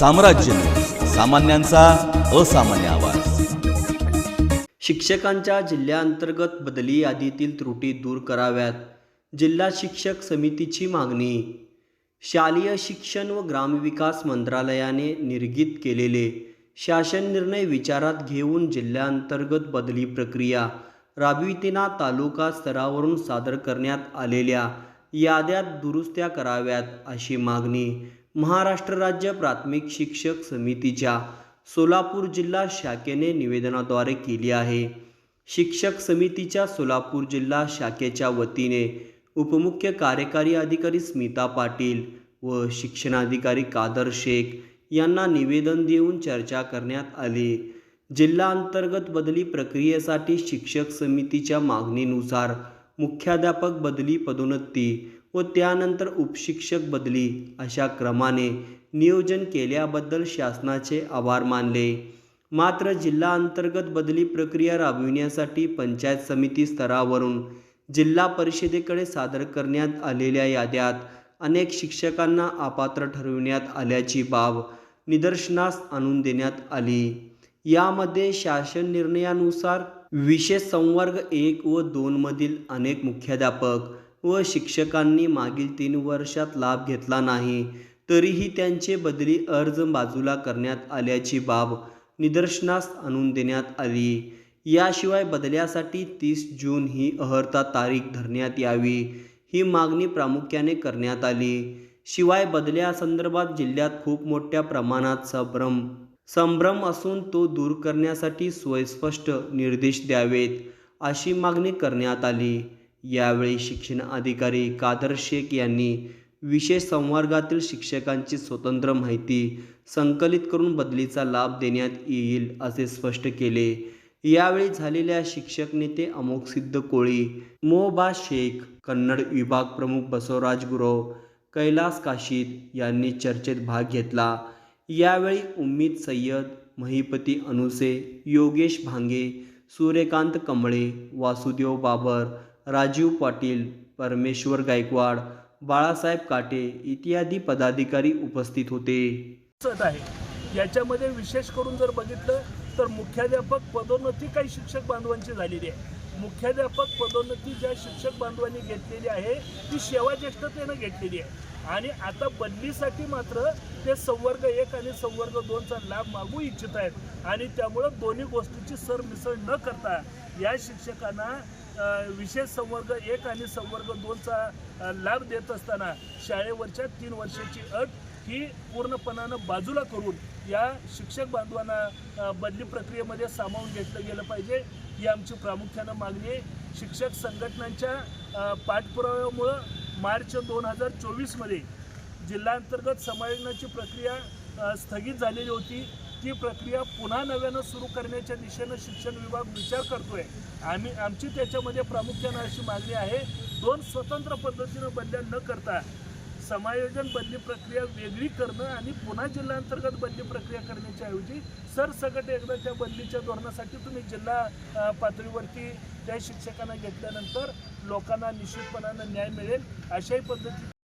साम्राज्य. सामान्यांचा असामान्य आवाज. शिक्षकांच्या जिल्ह्याअंतर्गत बदली यादीतील त्रुटी दूर कराव्यात. जिल्हा शिक्षक समितीची मागणी. शालेय शिक्षण व ग्रामविकास मंत्रालयाने निर्गीत केलेले शासन निर्णय विचारात घेऊन जिल्ह्याअंतर्गत बदली प्रक्रिया राबवितेना तालुका स्तरावरून सादर करण्यात आलेल्या याद्यात दुरुस्त्या कराव्यात अशी मागणी महाराष्ट्र राज्य प्राथमिक शिक्षक समितीच्या सोलापूर जिल्हा शाखेने निवेदनाद्वारे केली आहे. शिक्षक समितीच्या सोलापूर जिल्हा शाखेच्या वतीने उपमुख्य कार्यकारी अधिकारी स्मिता पाटील व शिक्षणाधिकारी कादर शेख यांना निवेदन देऊन चर्चा करण्यात आली. जिल्हा अंतर्गत बदली प्रक्रियेसाठी शिक्षक समितीच्या मागणीनुसार मुख्याध्यापक बदली पदोन्नती व त्यानंतर उपशिक्षक बदली अशा क्रमाने नियोजन केल्याबद्दल शासनाचे आभार मानले. मात्र जिल्हा अंतर्गत बदली प्रक्रिया राबविण्यासाठी पंचायत समिती स्तरावरून जिल्हा परिषदेकडे सादर करण्यात आलेल्या याद्यात अनेक शिक्षकांना अपात्र ठरविण्यात आल्याची बाब निदर्शनास आणून देण्यात आली. यामध्ये शासन निर्णयानुसार विशेष संवर्ग एक व दोनमधील अनेक मुख्याध्यापक व शिक्षकांनी मागील तीन वर्षात लाभ घेतला नाही तरीही त्यांचे बदली अर्ज बाजूला करण्यात आल्याची बाब निदर्शनास आणून देण्यात आली. याशिवाय बदल्यासाठी तीस जून ही अहर्ता तारीख धरण्यात यावी ही मागणी प्रामुख्याने करण्यात आली. शिवाय बदल्यासंदर्भात जिल्ह्यात खूप मोठ्या प्रमाणात संभ्रम संभ्रम असून तो दूर करण्यासाठी स्वयस्पष्ट निर्देश द्यावेत अशी मागणी करण्यात आली. यावेळी शिक्षण अधिकारी कादर शेख यांनी विशेष संवर्गातील शिक्षकांची स्वतंत्र माहिती संकलित करून बदलीचा लाभ देण्यात येईल असे स्पष्ट केले. यावेळी झालेल्या शिक्षक नेते अमोक सिद्ध कोळी मोबा शेख कन्नड विभाग प्रमुख बसवराज गुरव कैलास काशीद यांनी चर्चेत भाग घेतला. यावेळी उम्मीद सय्यद महिपती अनुसे योगेश भांगे सूर्यकांत कमळे वासुदेव बाबर राजीव पाटील परमेश्वर गायकवाड बाळासाहेब काटे इत्यादी पदाधिकारी उपस्थित होते. आहे. याच्यामध्ये विशेष करून जर बघितलं तर मुख्याध्यापक पदोन्नती काही शिक्षक बांधवांची झालेली आहे. मुख्याध्यापक पदोन्नती ज्या शिक्षक बांधवांनी घेतलेली आहे ती सेवाज्येष्ठतेनं घेतलेली आहे. आणि आता बदलीसाठी मात्र ते संवर्ग एक आणि संवर्ग दोनचा लाभ मागू इच्छित आहेत. आणि त्यामुळं दोन्ही गोष्टीची सरमिसळ न करता या शिक्षकांना विशेष संवर्ग एक आणि संवर्ग दोनचा लाभ देत असताना शाळेवरच्या तीन वर्षाची अट ही पूर्णपणानं बाजूला करून या शिक्षक बांधवांना बदली प्रक्रियेमध्ये सामावून घेतलं गेलं पाहिजे. ही आमची प्रामुख्यानं मागणी आहे. शिक्षक संघटनांच्या पाठपुराव्यामुळं मार्च दोन हजार चोवीसमध्ये जिल्हांतर्गत समायोजनाची प्रक्रिया स्थगित झालेली होती. ती प्रक्रिया पुन्हा नव्यानं सुरू करण्याच्या दिशेनं शिक्षण विभाग विचार करतोय. आम्ही आमची त्याच्यामध्ये प्रामुख्यानं अशी मागणी आहे. दोन स्वतंत्र पद्धतीनं बदल्या न करता समायोजन बदली प्रक्रिया वेगळी करणं आणि पुन्हा जिल्हांतर्गत बदली प्रक्रिया करण्याच्या ऐवजी सरसकट एकदा त्या बदलीच्या धोरणासाठी तुम्ही जिल्हा पातळीवरती त्या शिक्षकांना घेतल्यानंतर लोकांना निश्चितपणानं न्याय मिळेल अशाही पद्धती